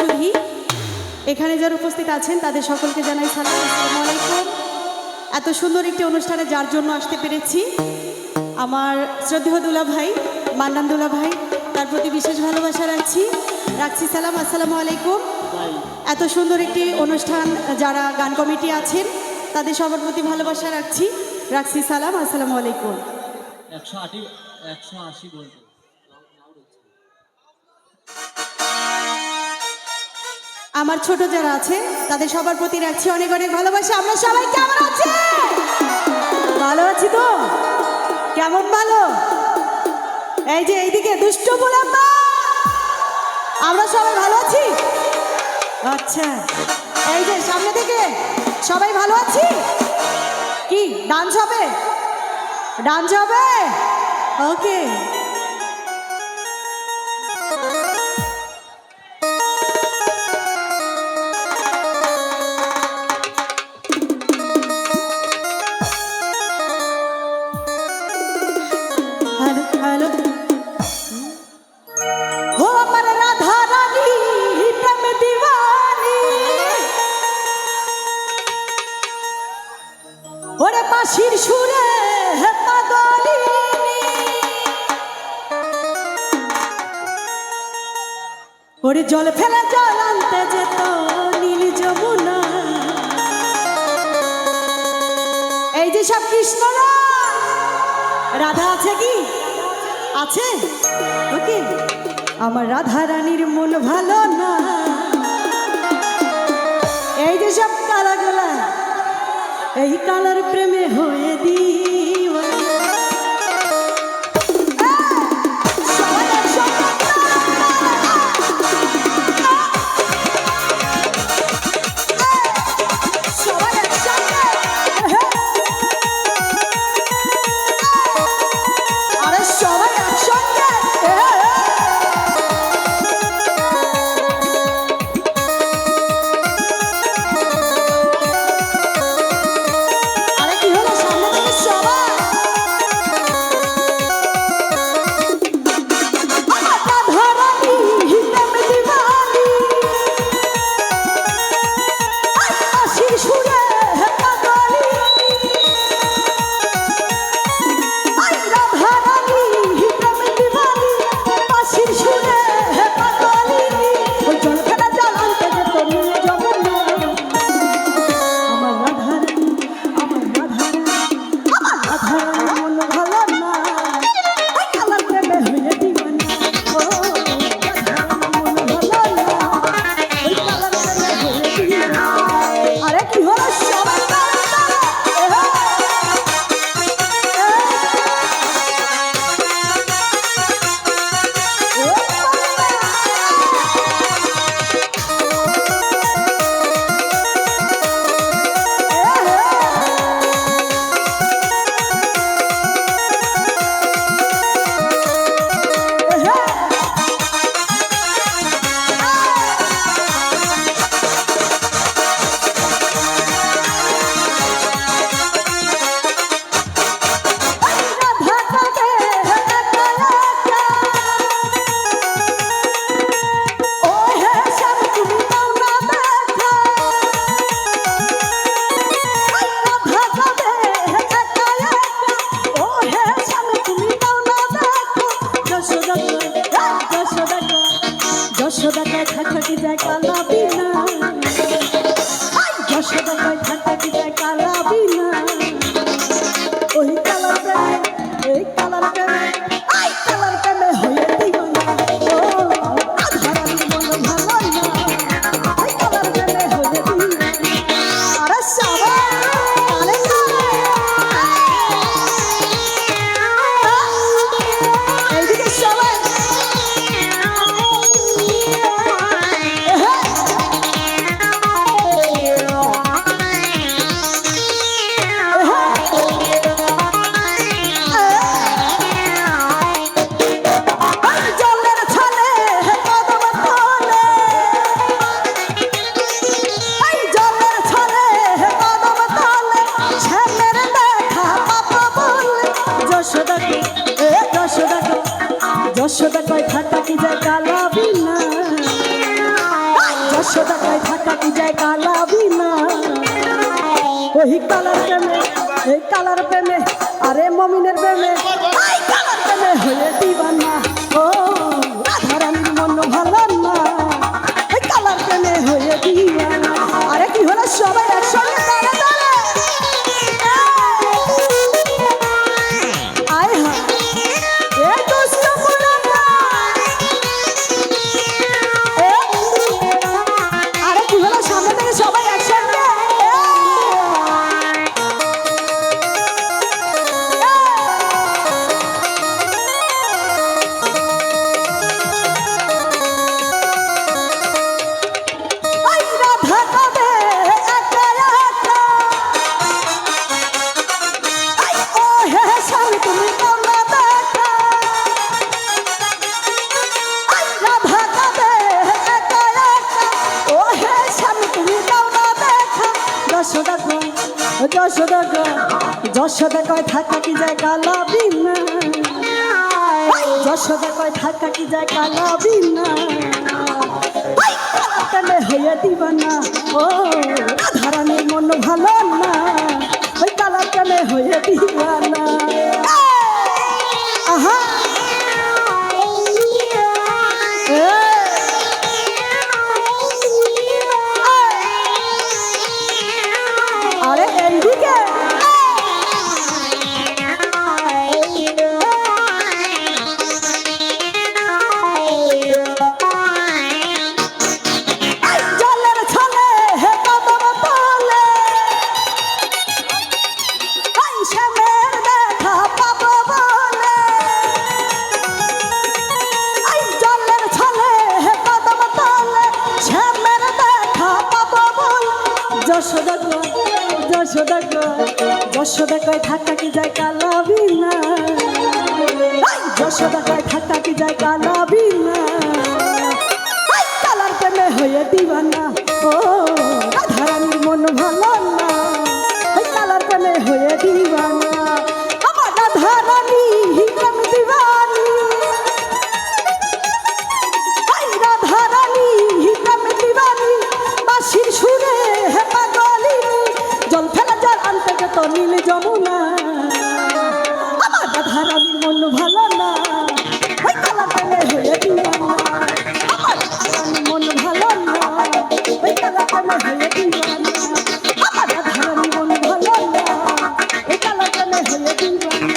সুধী এখানে যারা উপস্থিত আছেন, তাদের সকলকে জানাই সালাম আলাইকুম। এত সুন্দর একটি অনুষ্ঠানে যার জন্য আসতে পেরেছি, আমার শ্রদ্ধেয় দুলা ভাই মান্নান দুলা ভাই, তার প্রতি বিশেষ ভালোবাসা রাখছি। রাখছি সালাম, আসসালামু আলাইকুম। এত সুন্দর একটি অনুষ্ঠান যারা গান কমিটি আছেন, তাদের সবার প্রতি ভালোবাসা রাখছি। রাখছি সালাম, আসসালামু আলাইকুম। একশো আশি একশো আশি বলতো আমার ছোট যারা আছে, তাদের সবার প্রতি রাখছি অনেক অনেক ভালোবাসা। আমরা সবাই কেমন আছি? ভালো আছি তো? কেমন ভালো? এই যে এইদিকে দুষ্ট বুড়াম্মা আমরা সবাই ভালো আছি? আচ্ছা। এই যে সামনে থেকে সবাই ভালো আছি? কি ডান্স হবে? ডান্স হবে? ওকে ওরে জল ফেলে জল আনতে যেত, নীল যমুনা। এই যে সব কৃষ্ণরা, রাধা আছে কি? আছে? ওকে আমার রাধা রানীর মন ভালো না। এই যে সব কালাগুলা, এই কালার প্রেমে হয়ে দিওয়া যশোদা কয় থাকা কি যায় কালা বিনা? এই থাকা কি যায় কালা বিনা? ওই কালার প্রেমে, এই কালার প্রেমে, আরে মমিনের প্রেমে কালার প্রেমে হয়ে দিবানা। ও যশোদা কয় যশোদা কয় যশোদা থাকা কি যায় কালা বিনা? যশোদা কয় থাকা কি যায় কালা বিনা? কালা হয়ে দিবানা? ও রাধারানীর মন ভালো না। ওই কালা কালে হয়ে দিবানা? যশোদা কয় ধাক্কা কি যায় কালাবি না। যশোদা কয় ধাক্কা কি যায় কালাবি না। কালার প্রেমে হয়ে দিবানা। ও, রাধারানীর মন ভালো না। কালার প্রেমে হয়ে দিবানা। রাধারানীর মন ভালো না ওই কালা কালে হয়ে দিবানা মন ভালো না ওই কালার প্রেমে হয়ে দিবানা মন ভালো না ওই হয়ে দিবানা